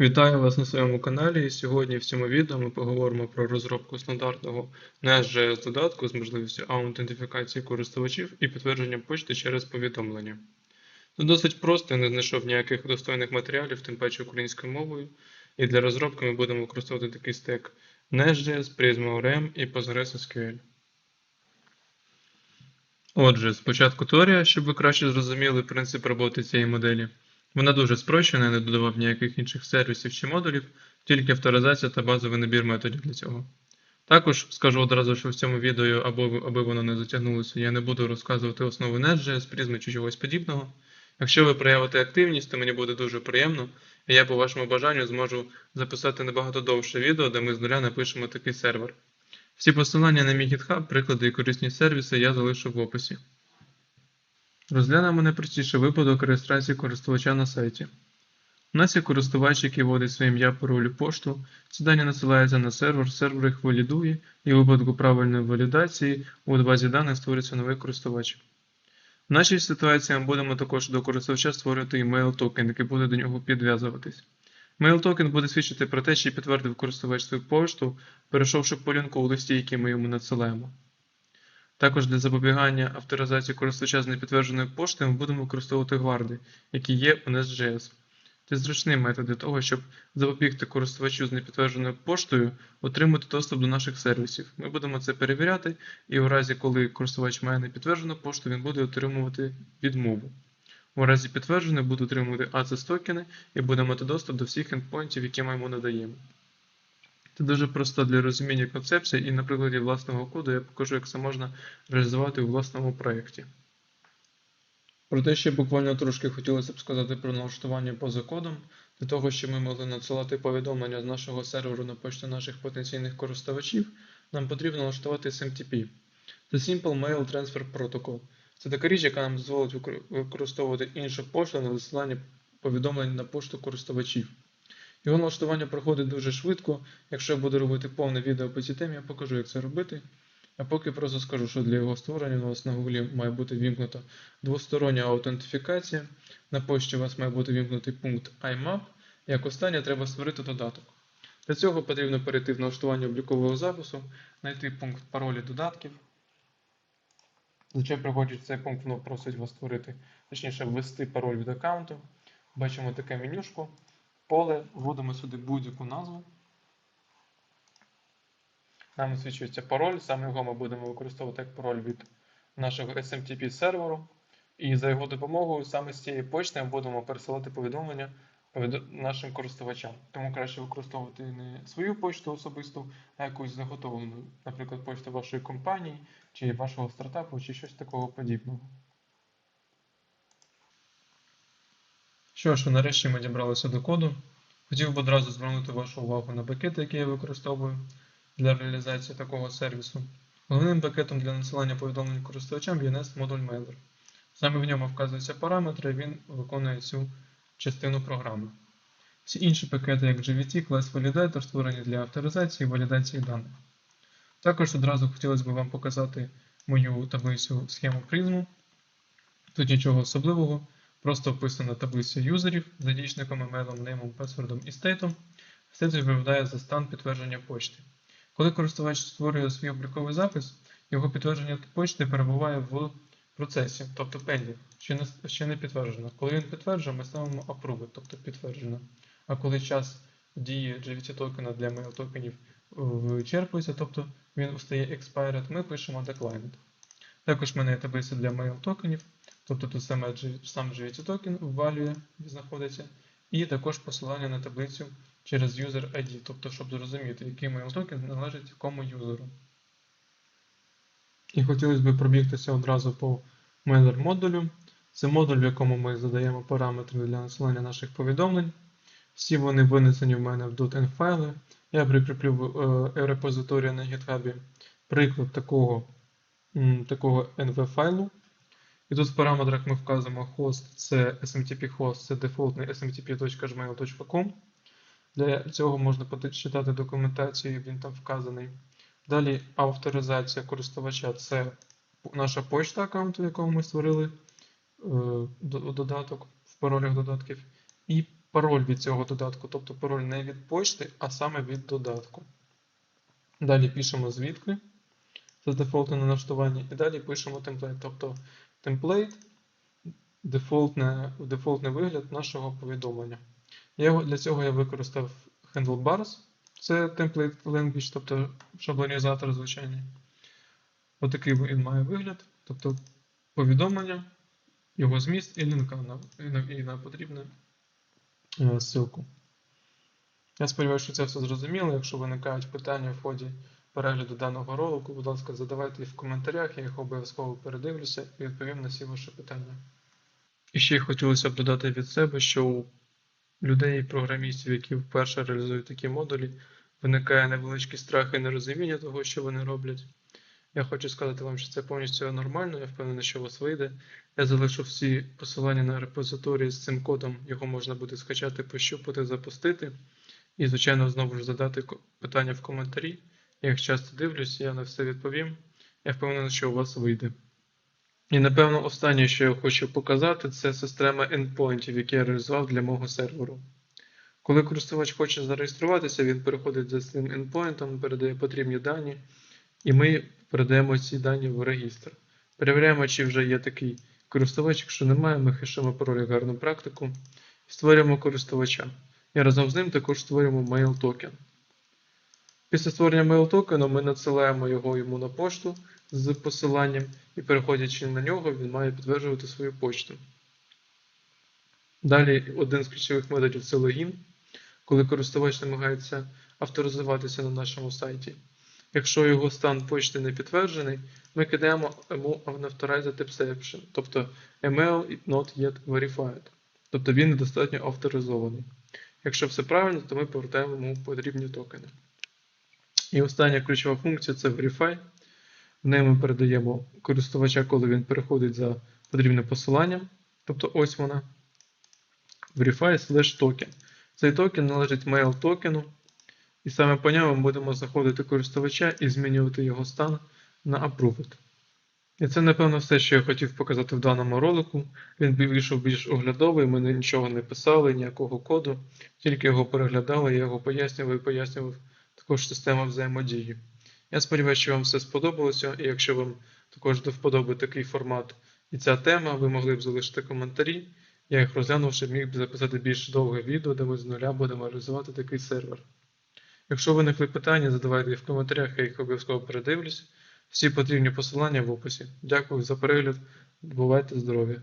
Вітаю вас на своєму каналі. І сьогодні в цьому відео ми поговоримо про розробку стандартного Nest.js додатку з можливістю аутентифікації користувачів і підтвердження почти через повідомлення. Це досить просто, я не знайшов ніяких достойних матеріалів, тим паче українською мовою. І для розробки ми будемо використовувати такий стек Nest.js, Prisma ORM і PostgreSQL. Отже, спочатку теорія, щоб ви краще зрозуміли принцип роботи цієї моделі. Вона дуже спрощена, не додавав ніяких інших сервісів чи модулів, тільки авторизація та базовий набір методів для цього. Також скажу одразу, що в цьому відео, аби, аби воно не затягнулося, я не буду розказувати основи Nest.js, призми чи чогось подібного. Якщо ви проявите активність, то мені буде дуже приємно, і я по вашому бажанню зможу записати набагато довше відео, де ми з нуля напишемо такий сервер. Всі посилання на мій GitHub, приклади і корисні сервіси я залишу в описі. Розглянемо найпростіший випадок реєстрації користувача на сайті. У нас є користувач, який вводить своє ім'я, пароль пошту. Ці дані насилаються на сервер, сервер їх валідує, і у випадку правильної валідації у базі даних створюється новий користувач. В нашій ситуації ми будемо також до користувача створювати email токен, який буде до нього підв'язуватись. Mail токен буде свідчити про те, що підтвердив користувач свою пошту, перейшовши по лінку у листі, який ми йому надсилаємо. Також для запобігання авторизації користувача з непідтвердженою поштою ми будемо використовувати гварди, які є у Nest.js. Це зручний метод для того, щоб запобігти користувачу з непідтвердженою поштою, отримати доступ до наших сервісів. Ми будемо це перевіряти, і у разі, коли користувач має непідтверджену пошту, він буде отримувати відмову. У разі підтвердженої буде отримувати access токени і буде мати доступ до всіх ендпоінтів, які ми йому надаємо. Це дуже просто для розуміння концепції, і на прикладі власного коду я покажу, як це можна реалізувати у власному проєкті. Про те, що буквально трошки хотілося б сказати про налаштування поза кодом, для того, щоб ми могли надсилати повідомлення з нашого серверу на пошту наших потенційних користувачів, нам потрібно налаштувати SMTP. Це Simple Mail Transfer Protocol. Це така річ, яка нам дозволить використовувати іншу пошту на висилання повідомлень на пошту користувачів. Його налаштування проходить дуже швидко. Якщо я буду робити повне відео по цій темі, я покажу, як це робити. А поки просто скажу, що для його створення у вас на гуглі має бути вімкнута двостороння аутентифікація. На пошті у вас має бути вімкнутий пункт IMAP. Як останнє треба створити додаток. Для цього потрібно перейти в налаштування облікового запису, знайти пункт паролі додатків. Звичайно, приходить цей пункт, воно просить вас створити, точніше, ввести пароль від аккаунту. Бачимо таке менюшку поле, вводимо сюди будь-яку назву. Нам висвічується пароль, саме його ми будемо використовувати як пароль від нашого SMTP серверу. І за його допомогою саме з цієї почти ми будемо пересилати повідомлення нашим користувачам. Тому краще використовувати не свою почту особисту, а якусь заготовлену, наприклад, почту вашої компанії, чи вашого стартапу, чи щось такого подібного. Що ж, нарешті ми дібралися до коду. Хотів би одразу звернути вашу увагу на пакети, які я використовую для реалізації такого сервісу. Головним пакетом для надсилання повідомлень користувачам є Nest модуль Mailer. Саме в ньому вказуються параметри, він виконує цю частину програми. Всі інші пакети, як GVT, Class Validator, створені для авторизації і валідації даних. Також одразу хотілося б вам показати мою таблицю схему призму. Тут нічого особливого. Просто вписана таблиця юзерів з задічником, емейлом, неймом, пасвордом і стейтом. Це відповідає за стан підтвердження почти. Коли користувач створює свій обліковий запис, його підтвердження почти перебуває в процесі, тобто pending, ще не, ще не підтверджено. Коли він підтверджує, ми ставимо approve, тобто підтверджено. А коли час дії GVT токена для mail токенів вичерпується, тобто він стає expired, ми пишемо declined. Також в мене є таблиця для mail токенів. Тобто тут саме сам GVT токен в value знаходиться, і також посилання на таблицю через user ID, тобто, щоб зрозуміти, який mail токен належить якому юзеру. І хотілося б пробігтися одразу по mailer модулю. Це модуль, в якому ми задаємо параметри для насилання наших повідомлень. Всі вони винесені в мене в .env файли. Я прикріплю в репозиторії на GitHub приклад такого, такого NV файлу. І тут в параметрах ми вказуємо хост, це SMTP хост, це дефолтний smtp.gmail.com. Для цього можна почитати документацію, він там вказаний. Далі авторизація користувача це наша почта аккаунту, якого ми створили е, додаток в паролях додатків. І пароль від цього додатку, тобто пароль не від почти, а саме від додатку. Далі пишемо звідки. Це дефолтне налаштування. І далі пишемо темплейт. Тобто темплейт дефолтне, дефолтний вигляд нашого повідомлення. Я для цього я використав handlebars. Це template language, тобто шаблонізатор звичайний. Отакий він має вигляд. Тобто повідомлення, його зміст і лінка на, і на, і на потрібну е, ссылку. Я сподіваюся, що це все зрозуміло. Якщо виникають питання в ході перегляду даного ролику, будь ласка, задавайте їх в коментарях, я їх обов'язково передивлюся і відповім на всі ваші питання. І ще хотілося б додати від себе, що у людей, програмістів, які вперше реалізують такі модулі, виникає невеличкий страх і нерозуміння того, що вони роблять. Я хочу сказати вам, що це повністю нормально, я впевнений, що у вас вийде. Я залишу всі посилання на репозиторії з цим кодом, його можна буде скачати, пощупати, запустити. І, звичайно, знову ж задати питання в коментарі. Я часто дивлюсь, я на все відповім. Я впевнений, що у вас вийде. І напевно останнє, що я хочу показати, це система endpointів, які я реалізував для мого серверу. Коли користувач хоче зареєструватися, він переходить за цим endpointом, передає потрібні дані, і ми передаємо ці дані в регістр. Перевіряємо, чи вже є такий користувач. Якщо немає, ми хешимо пароль як гарну практику створюємо користувача. І разом з ним також створюємо mail токен. Після створення mail токену ми надсилаємо його йому на пошту з посиланням, і переходячи на нього, він має підтверджувати свою почту. Далі один з ключових методів це логін, коли користувач намагається авторизуватися на нашому сайті. Якщо його стан почти не підтверджений, ми кидаємо йому unauthorized exception, тобто email not yet verified. Тобто він недостатньо авторизований. Якщо все правильно, то ми повертаємо йому потрібні токени. І остання ключова функція це Verify. В неї ми передаємо користувача, коли він переходить за потрібним посиланням. Тобто ось вона. Verify slash token. Цей токен належить mail токену. І саме по ньому ми будемо заходити користувача і змінювати його стан на Approved. І це, напевно, все, що я хотів показати в даному ролику. Він вийшов більш оглядовий, ми нічого не писали, ніякого коду, тільки його переглядали, я його пояснював і пояснював також систему взаємодії. Я сподіваюся, що вам все сподобалося, і якщо вам також до вподоби такий формат і ця тема, ви могли б залишити коментарі. Я їх розглянувши, міг б записати більш довге відео, де ми з нуля будемо реалізувати такий сервер. Якщо виникли питання, задавайте їх в коментарях, я їх обов'язково передивлюсь. Всі потрібні посилання в описі. Дякую за перегляд. Бувайте здорові!